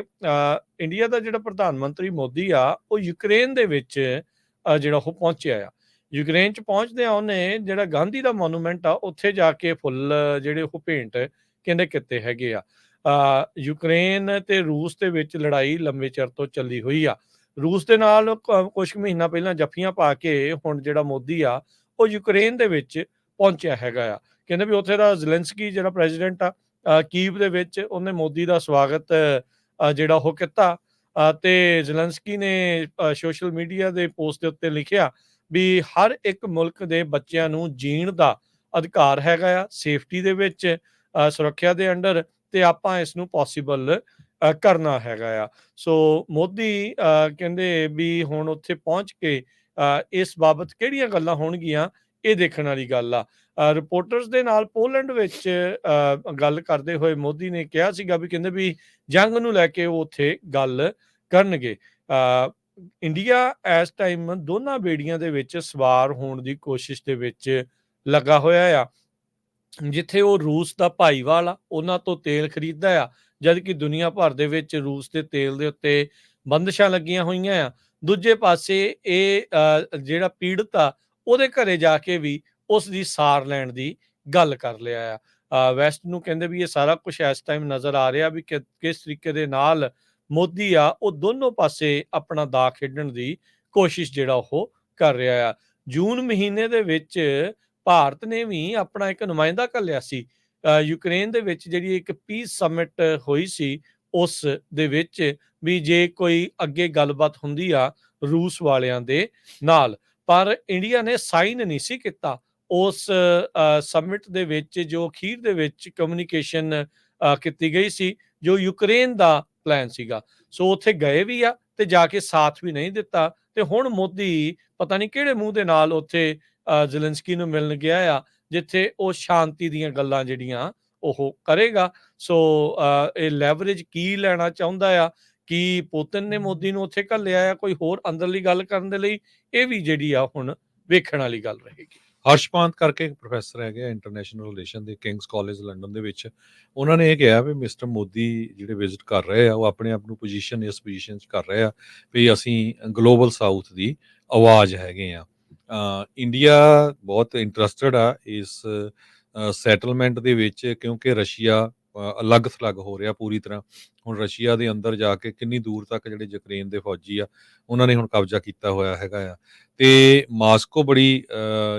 ਅ, India ਦਾ ਜਿਹੜਾ ਪ੍ਰਧਾਨ ਮੰਤਰੀ ਮੋਦੀ ਆ ਉਹ ਯੂਕਰੇਨ ਦੇ ਵਿੱਚ ਜਿਹੜਾ ਉਹ ਪਹੁੰਚਿਆ ਆ। ਯੂਕਰੇਨ ਚ ਪਹੁੰਚਦਿਆਂ ਉਹਨੇ ਜਿਹੜਾ ਗਾਂਧੀ ਦਾ ਮੋਨੂਮੈਂਟ ਆ ਉੱਥੇ ਜਾ ਕੇ ਫੁੱਲ ਜਿਹੜੇ ਉਹ ਭੇਂਟ ਕਹਿੰਦੇ ਕਿਤੇ ਹੈਗੇ ਆ। ਯੂਕਰੇਨ ਤੇ ਰੂਸ ਦੇ ਵਿੱਚ ਲੜਾਈ ਲੰਬੇ ਚਿਰ ਤੋਂ ਚੱਲੀ ਹੋਈ ਆ। ਰੂਸ ਦੇ ਨਾਲ ਕ- ਕੁਝ ਕੁ ਮਹੀਨਾ ਪਹਿਲਾਂ ਜੱਫੀਆਂ ਪਾ ਕੇ ਹੁਣ ਜਿਹੜਾ ਮੋਦੀ ਆ ਉਹ ਯੂਕਰੇਨ ਦੇ ਵਿੱਚ ਪਹੁੰਚਿਆ ਹੈਗਾ ਆ। ਕਹਿੰਦੇ ਵੀ ਉੱਥੇ ਦਾ ਜ਼ੈਲੈਂਸਕੀ ਜਿਹੜਾ ਪ੍ਰੈਜ਼ੀਡੈਂਟ ਆ ਕੀਵ ਦੇ ਵਿੱਚ ਉਹਨੇ ਮੋਦੀ ਦਾ ਸਵਾਗਤ ਜਿਹੜਾ ਉਹ ਕੀਤਾ। ਅ, ਤੇ ਜ਼ੈਲੈਂਸਕੀ ਨੇ ਸੋਸ਼ਲ ਮੀਡੀਆ ਦੇ ਪੋਸਟ ਦੇ ਉੱਤੇ ਲਿਖਿਆ ਵੀ ਹਰ ਇੱਕ ਮੁਲਕ ਦੇ ਬੱਚਿਆਂ ਨੂੰ ਜੀਣ ਦਾ ਅਧਿਕਾਰ ਹੈਗਾ ਆ ਸੇਫਟੀ ਦੇ ਵਿੱਚ ਸੁਰੱਖਿਆ ਦੇ ਅੰਡਰ ਤੇ ਆਪਾਂ ਇਸ ਨੂੰ ਪੋਸੀਬਲ ਕਰਨਾ ਹੈਗਾ ਆ। ਸੋ ਮੋਦੀ ਕਹਿੰਦੇ ਵੀ ਹੁਣ ਉੱਥੇ ਪਹੁੰਚ ਕੇ ਇਸ ਬਾਬਤ ਕਿਹੜੀਆਂ ਗੱਲਾਂ ਹੋਣਗੀਆਂ? ਇਹ ਦੇਖਣ ਵਾਲੀ ਗੱਲ ਆ। ਰਿਪੋਰਟਰਸ ਦੇ ਨਾਲ ਪੋਲੈਂਡ ਵਿੱਚ ਅ, ਗੱਲ ਕਰਦੇ ਹੋਏ ਮੋਦੀ ਨੇ ਕਿਹਾ ਸੀਗਾ ਵੀ ਕਹਿੰਦੇ ਵੀ ਜੰਗ ਨੂੰ ਲੈ ਕੇ ਉਹ ਉੱਥੇ ਗੱਲ ਕਰਨਗੇ। ਇੰਡੀਆ ਇਸ ਟਾਈਮ ਦੋਨਾਂ ਬੇੜੀਆਂ ਦੇ ਵਿੱਚ ਸਵਾਰ ਹੋਣ ਦੀ ਕੋਸ਼ਿਸ਼ ਦੇ ਵਿੱਚ ਲੱਗਾ ਹੋਇਆ ਆ। ਜਿੱਥੇ ਉਹ ਰੂਸ ਦਾ ਭਾਈਵਾਲ ਆ ਉਹਨਾਂ ਤੋਂ ਤੇਲ ਖਰੀਦਦਾ ਆ ਜਦ ਕਿ ਦੁਨੀਆ ਭਰ ਦੇ ਵਿੱਚ ਰੂਸ ਦੇ ਤੇਲ ਦੇ ਉੱਤੇ ਬੰਦਸ਼ਾਂ ਲੱਗੀਆਂ ਹੋਈਆਂ ਆ। ਦੂਜੇ ਪਾਸੇ ਇਹ ਅ, ਜਿਹੜਾ ਪੀੜਤ ਆ ਉਹਦੇ ਘਰੇ ਜਾ ਕੇ ਵੀ ਉਸ ਦੀ ਸਾਰ ਲੈਣ ਦੀ ਗੱਲ ਕਰ ਲਿਆ ਆ। ਵੈਸਟ ਨੂੰ ਕਹਿੰਦੇ ਵੀ ਇਹ ਸਾਰਾ ਕੁਝ ਇਸ ਟਾਈਮ ਨਜ਼ਰ ਆ ਰਿਹਾ ਵੀ ਕਿਸ ਤਰੀਕੇ ਦੇ ਨਾਲ ਮੋਦੀ ਆ ਉਹ ਦੋਨੋਂ ਪਾਸੇ ਆਪਣਾ ਦਾ ਖੇਡਣ ਦੀ ਕੋਸ਼ਿਸ਼ ਜਿਹੜਾ ਉਹ ਕਰ ਰਿਹਾ ਆ। ਜੂਨ ਮਹੀਨੇ ਦੇ ਵਿੱਚ ਭਾਰਤ ਨੇ ਵੀ ਆਪਣਾ ਇੱਕ ਨੁਮਾਇੰਦਾ ਘੱਲਿਆ ਸੀ। ਅ, ਯੂਕਰੇਨ ਦੇ ਵਿੱਚ ਜਿਹੜੀ ਇੱਕ ਪੀਸ ਸਮਿਟ ਹੋਈ ਸੀ ਉਸ ਦੇ ਵਿੱਚ ਵੀ ਜੇ ਕੋਈ ਅੱਗੇ ਗੱਲਬਾਤ ਹੁੰਦੀ ਆ ਰੂਸ ਵਾਲਿਆਂ ਦੇ ਨਾਲ। ਪਰ ਇੰਡੀਆ ਨੇ ਸਾਈਨ ਨਹੀਂ ਸੀ ਕੀਤਾ। ਉਸ ਸਮਿਟ ਦੇ ਵਿੱਚ ਜੋ ਅਖੀਰ ਦੇ ਵਿੱਚ ਕਮਿਊਨੀਕੇਸ਼ਨ ਕੀਤੀ ਗਈ ਸੀ ਜੋ ਯੂਕਰੇਨ ਦਾ ਪਲਾਨ ਸੀਗਾ। ਸੋ ਉੱਥੇ ਗਏ ਵੀ ਆ ਤੇ ਜਾ ਕੇ ਸਾਥ ਵੀ ਨਹੀਂ ਦਿੱਤਾ ਤੇ ਹੁਣ ਮੋਦੀ ਪਤਾ ਨਹੀਂ ਕਿਹੜੇ ਮੂੰਹ ਦੇ ਨਾਲ ਉੱਥੇ ਅ, ਜ਼ੈਲੈਂਸਕੀ ਨੂੰ ਮਿਲਣ ਗਿਆ ਆ ਜਿੱਥੇ ਉਹ ਸ਼ਾਂਤੀ ਦੀਆਂ ਗੱਲਾਂ ਜਿਹੜੀਆਂ ਉਹ ਕਰੇਗਾ। ਸੋ ਇਹ ਲੈਵਰੇਜ ਕੀ ਲੈਣਾ ਚਾਹੁੰਦਾ ਆ ਕੀ ਪੁਤਿਨ ਨੇ ਮੋਦੀ ਨੂੰ ਉੱਥੇ ਘੱਲਿਆ ਆ ਕੋਈ ਹੋਰ ਅੰਦਰਲੀ ਗੱਲ ਕਰਨ ਦੇ ਲਈ ਇਹ ਵੀ ਜਿਹੜੀ ਆ ਹੁਣ ਵੇਖਣ ਵਾਲੀ ਗੱਲ ਰਹੇਗੀ। ਹਰਸ਼ਪਾਂਤ ਕਰਕੇ ਇੱਕ ਪ੍ਰੋਫੈਸਰ ਹੈਗੇ ਇੰਟਰਨੈਸ਼ਨਲ ਰਿਲੇਸ਼ਨ ਦੇ ਕਿੰਗਸ ਕਾਲਜ ਲੰਡਨ ਦੇ ਵਿੱਚ। ਉਹਨਾਂ ਨੇ ਇਹ ਕਿਹਾ ਵੀ ਮਿਸਟਰ ਮੋਦੀ ਜਿਹੜੇ ਵਿਜ਼ਿਟ ਕਰ ਰਹੇ ਆ ਉਹ ਆਪਣੇ ਆਪ ਨੂੰ ਪੋਜੀਸ਼ਨ ਇਸ ਪੋਜੀਸ਼ਨ 'ਚ ਕਰ ਰਹੇ ਆ ਵੀ ਅਸੀਂ ਗਲੋਬਲ ਸਾਊਥ ਦੀ ਆਵਾਜ਼ ਹੈਗੇ ਆ। ਇੰਡੀਆ ਬਹੁਤ ਇੰਟਰਸਟਿਡ ਆ ਇਸ ਸੈਟਲਮੈਂਟ ਦੇ ਵਿੱਚ ਕਿਉਂਕਿ ਰਸ਼ੀਆ ਅਲੱਗ ਥਲੱਗ ਹੋ ਰਿਹਾ ਪੂਰੀ ਤਰ੍ਹਾਂ। ਹੁਣ ਰਸ਼ੀਆ ਦੇ ਅੰਦਰ ਜਾ ਕੇ ਕਿੰਨੀ ਦੂਰ ਤੱਕ ਜਿਹੜੇ ਯੂਕਰੇਨ ਦੇ ਫੌਜੀ ਆ, ਉਹਨਾਂ ਨੇ ਹੁਣ ਕਬਜ਼ਾ ਕੀਤਾ ਹੋਇਆ ਹੈਗਾ ਆ। ਤੇ ਮਾਸਕੋ ਬੜੀ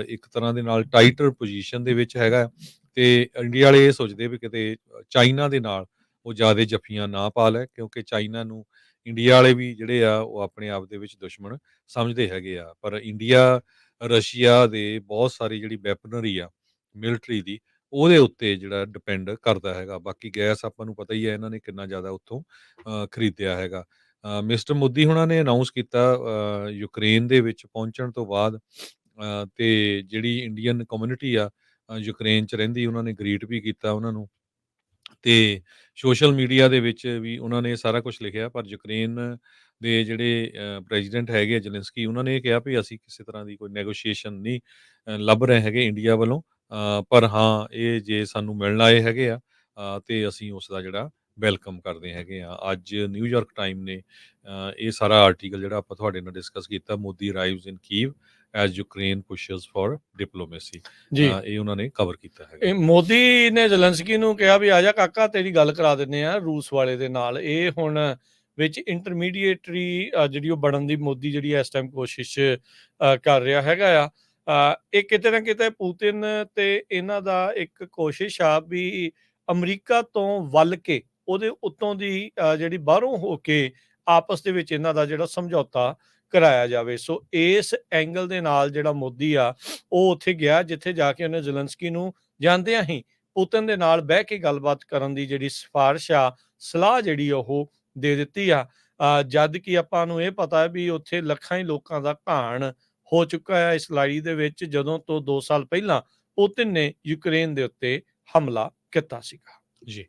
ਇੱਕ ਤਰ੍ਹਾਂ ਦੇ ਨਾਲ ਟਾਈਟਰ ਪੋਜੀਸ਼ਨ ਦੇ ਵਿੱਚ ਹੈਗਾ ਤੇ ਇੰਡੀਆ ਵਾਲੇ ਇਹ ਸੋਚਦੇ ਵੀ ਕਿਤੇ ਚਾਈਨਾ ਦੇ ਨਾਲ ਉਹ ਜ਼ਿਆਦਾ ਜੱਫੀਆਂ ਨਾ ਪਾ ਲੈ, ਕਿਉਂਕਿ ਚਾਈਨਾ ਨੂੰ ਇੰਡੀਆ ਵਾਲੇ ਵੀ ਜਿਹੜੇ ਆ ਉਹ ਆਪਣੇ ਆਪ ਦੇ ਵਿੱਚ ਦੁਸ਼ਮਣ ਸਮਝਦੇ ਹੈਗੇ ਆ। ਪਰ ਇੰਡੀਆ, ਰਸ਼ੀਆ ਦੇ ਬਹੁਤ ਸਾਰੀ ਜਿਹੜੀ ਵੈਪਨਰੀ ਆ, ਮਿਲਟਰੀ ਦੀ ਉਹਦੇ ਉੱਤੇ ਜਿਹੜਾ ਡਿਪੈਂਡ ਕਰਦਾ ਹੈਗਾ। ਬਾਕੀ ਗੈਸ ਆਪਾਂ ਨੂੰ ਪਤਾ ਹੀ ਹੈ ਇਹਨਾਂ ਨੇ ਕਿੰਨਾ ਜ਼ਿਆਦਾ ਉੱਥੋਂ ਅ, ਖਰੀਦਿਆ ਹੈਗਾ। ਅ, ਮਿਸਟਰ ਮੋਦੀ ਹੁਣਾਂ ਨੇ ਅਨਾਉਂਸ ਕੀਤਾ ਅ, ਯੂਕਰੇਨ ਦੇ ਵਿੱਚ ਪਹੁੰਚਣ ਤੋਂ ਬਾਅਦ ਅ, ਤੇ ਜਿਹੜੀ ਇੰਡੀਅਨ ਕਮਿਊਨਿਟੀ ਆ ਅ, ਯੂਕਰੇਨ ਚ ਰਹਿੰਦੀ ਉਹਨਾਂ ਨੇ ਗ੍ਰੀਟ ਵੀ ਕੀਤਾ ਉਹਨਾਂ ਨੂੰ। ਤੇ ਸੋਸ਼ਲ ਮੀਡੀਆ ਦੇ ਵਿੱਚ ਵੀ ਉਹਨਾਂ ਨੇ ਸਾਰਾ ਕੁਝ ਲਿਖਿਆ ਪਰ ਯੂਕਰੇਨ ਦੇ ਜਿਹੜੇ ਪ੍ਰੈਜ਼ੀਡੈਂਟ ਹੈਗੇ ਆ ਜ਼ੈਲੈਂਸਕੀ ਉਹਨਾਂ ਨੇ ਇਹ ਕਿਹਾ ਵੀ ਅਸੀਂ ਕਿਸੇ ਤਰ੍ਹਾਂ ਦੀ ਕੋਈ ਨੈਗੋਸ਼ੀਏਸ਼ਨ ਨਹੀਂ ਅ, ਲੱਭ ਰਹੇ ਹੈਗੇ ਇੰਡੀਆ ਵੱਲੋਂ। ਪਰ ਹਾਂ ਇਹ ਜੇ ਸਾਨੂੰ ਮਿਲਣ ਆਏ ਹੈਗੇ ਆ ਤੇ ਅਸੀਂ ਉਸ ਦਾ ਜਿਹੜਾ ਵੈਲਕਮ ਕਰਦੇ ਹੈਗੇ ਆ। ਅੱਜ ਨਿਊਯਾਰਕ ਟਾਈਮ ਨੇ ਇਹ ਸਾਰਾ ਆਰਟੀਕਲ ਜਿਹੜਾ ਆਪਾਂ ਤੁਹਾਡੇ ਨਾਲ ਡਿਸਕਸ ਕੀਤਾ Modi arrives in Kyiv as Ukraine pushes for diplomacy ਇਹ ਉਹਨਾਂ ਨੇ ਕਵਰ ਕੀਤਾ ਹੈਗਾ। ਇਹ ਮੋਦੀ ਨੇ ਜ਼ੈਲੈਂਸਕੀ ਨੂੰ ਕਿਹਾ ਵੀ ਆ ਜਾ ਕਾਕਾ ਤੇਰੀ ਗੱਲ ਕਰਾ ਦਿੰਨੇ ਆ ਰੂਸ ਵਾਲੇ ਦੇ ਨਾਲ। ਇਹ ਹੁਣ ਵਿੱਚ ਇੰਟਰਮੀਡੀਏਟਰੀ ਜਿਹੜੀ ਉਹ ਬਣਨ ਦੀ ਮੋਦੀ ਜਿਹੜੀ ਇਸ ਟਾਈਮ ਕੋਸ਼ਿਸ਼ ਕਰ ਰਿਹਾ ਹੈਗਾ ਆ। ਇਹ ਕਿਤੇ ਨਾ ਕਿਤੇ ਪੁਤਿਨ ਤੇ ਇਹਨਾਂ ਦਾ ਇੱਕ ਕੋਸ਼ਿਸ਼ ਆ ਵੀ ਅਮਰੀਕਾ ਤੋਂ ਵੱਲ ਕੇ ਉਹਦੇ ਉੱਤੋਂ ਦੀ ਜਿਹੜੀ ਬਾਹਰੋਂ ਹੋ ਕੇ ਆਪਸ ਦੇ ਵਿੱਚ ਇਹਨਾਂ ਦਾ ਜਿਹੜਾ ਸਮਝੌਤਾ ਕਰਾਇਆ ਜਾਵੇ। ਸੋ ਇਸ ਐਂਗਲ ਦੇ ਨਾਲ ਜਿਹੜਾ ਮੋਦੀ ਆ, ਉਹ ਉੱਥੇ ਗਿਆ ਜਿੱਥੇ ਜਾ ਕੇ ਉਹਨੇ ਜ਼ੈਲੈਂਸਕੀ ਨੂੰ ਜਾਂਦਿਆਂ ਹੀ ਪੁਤਨ ਦੇ ਨਾਲ ਬਹਿ ਕੇ ਗੱਲਬਾਤ ਕਰਨ ਦੀ ਜਿਹੜੀ ਸਿਫਾਰਿਸ਼ ਆ, ਸਲਾਹ ਜਿਹੜੀ ਉਹ ਦੇ ਦਿੱਤੀ ਆ। ਜਦ ਕਿ ਆਪਾਂ ਨੂੰ ਇਹ ਪਤਾ ਹੈ ਵੀ ਉੱਥੇ ਲੱਖਾਂ ਹੀ ਲੋਕਾਂ ਦਾ ਘਾਣ ਹੋ ਚੁੱਕਾ ਹੈ ਇਸ ਲੜਾਈ ਦੇ ਵਿੱਚ, ਜਦੋਂ ਤੋਂ 2 ਸਾਲ ਪਹਿਲਾਂ ਪੁਤਿਨ ਨੇ ਯੂਕਰੇਨ ਦੇ ਉੱਤੇ ਹਮਲਾ ਕੀਤਾ ਸੀਗਾ। ਜੀ।